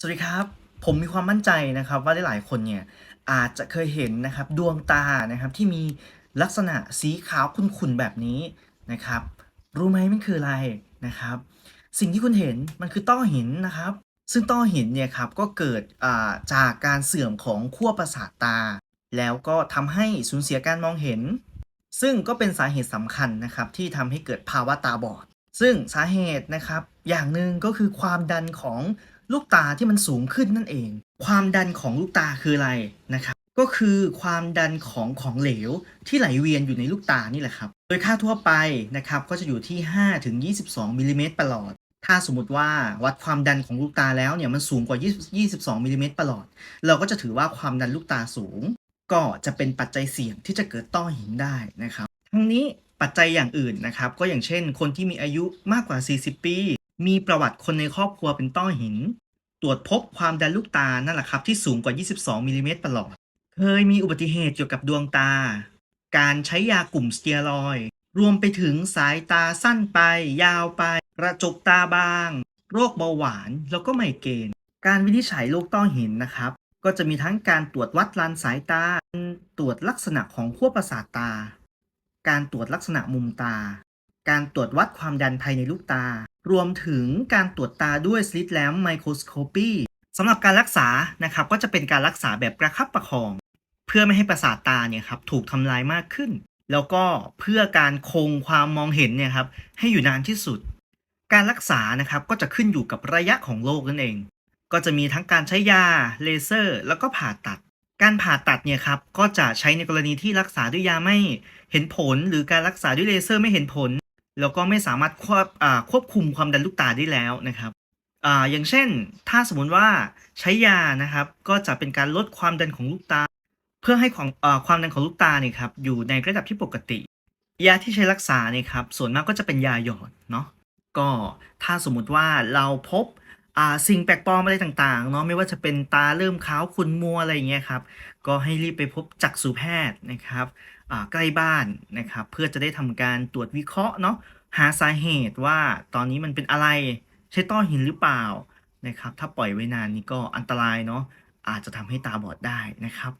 สวัสดีครับ ผมมีความมั่นใจนะครับว่าหลายๆคนเนี่ยอาจจะเคยเห็นนะครับดวงตานะครับที่มีลักษณะสีขาวขุ่นๆแบบนี้นะครับ รู้ไหมมันคืออะไรนะครับ สิ่งที่คุณเห็นมันคือต้อหินนะครับ ซึ่งต้อหินเนี่ยครับก็เกิดาจากการเสื่อมของขั้วประสาทตา แล้วก็ทำให้สูญเสียการมองเห็น ซึ่งก็เป็นสาเหตุสำคัญนะครับที่ทำให้เกิดภาวะตาบอด ซึ่งสาเหตุนะครับอย่างหนึ่งก็คือความดันของ ลูกตาที่มันสูงขึ้นนั่นเอง ความดันของลูกตาคืออะไรนะครับ ก็คือความดันของของเหลวที่ไหลเวียนอยู่ในลูกตานี่แหละครับ โดยค่าทั่วไปนะครับก็จะอยู่ที่5ถึง22มิลลิเมตรประหลอด ถ้าสมมติว่าวัดความดันของลูกตาแล้วเนี่ยมันสูงกว่า20 22มิลลิเมตรประหลอด เราก็จะถือว่าความดันลูกตาสูง ก็จะเป็นปัจจัยเสี่ยงที่จะเกิดต้อหินได้นะครับ ทั้งนี้ปัจจัยอย่างอื่นนะครับ ก็อย่างเช่น คนที่มีอายุมากกว่า 40 ปี มีประวัติคนในครอบครัวเป็นต้อหิน ตรวจพบความดันลูกตานั่นแหละครับที่สูงกว่า 22มิลลิเมตรประหลอด เคยมีอุบัติเหตุเกี่ยวกับดวงตา การใช้ยากลุ่มสเตียรอยด์รวมไปถึงสายตาสั้นไป ยาวไป กระจกตาบาง โรคเบาหวาน แล้วก็ไมเกรนการวินิจฉัยโรคต้อหินนะครับ ก็จะมีทั้งการตรวจวัดลานสายตา ตรวจลักษณะของขั้วประสาทตา การตรวจลักษณะมุมตา การตรวจวัดความดันภายในลูกตา รวมถึงการตรวจตาด้วยสลิตแลมไมโครสโคปีสำหรับการรักษานะครับก็จะเป็นการรักษาแบบประคับประคอง เพื่อไม่ให้ประสาทตาเนี่ยครับถูกทำลายมากขึ้น แล้วก็เพื่อการคงความมองเห็นเนี่ยครับให้อยู่นานที่สุด การรักษานะครับก็จะขึ้นอยู่กับระยะของโรคนั่นเอง ก็จะมีทั้งการใช้ยาเลเซอร์ แล้วก็ผ่าตัด การผ่าตัดเนี่ยครับก็จะใช้ในกรณีที่รักษาด้วยยาไม่เห็นผล หรือการรักษาด้วยเลเซอร์ไม่เห็นผล แล้วก็ไม่สามารถควบควบคุมความดันลูกตาได้แล้วนะครับออย่างเช่น ถ้าสมมติว่าใช้ยานะครับก็จะเป็นการลดความดันของลูกตา เพื่อให้ของอความดันของลูกตาเนี่ยครับอยู่ในระดับที่ปกติ ยาที่ใช้รักษาเนี่ยครับส่วนมากก็จะเป็นยาหยอดเนาะก็ถ้าสมมติว่าเราพบ สิ่งแปลกปลอมอะไรต่างๆเนาะไม่ว่าจะเป็นตาเริ่มขาวขุ่นมัวอะไรอย่างเงี้ยครับก็ให้รีบไปพบจักษุแพทย์นะครับใกล้บ้านนะครับเพื่อจะได้ทำการตรวจวิเคราะห์เนาะหาสาเหตุว่าตอนนี้มันเป็นอะไรใช่ต้อหินหรือเปล่านะครับถ้าปล่อยไว้นานนี่ก็อันตรายเนาะอาจจะทำให้ตาบอดได้นะครับ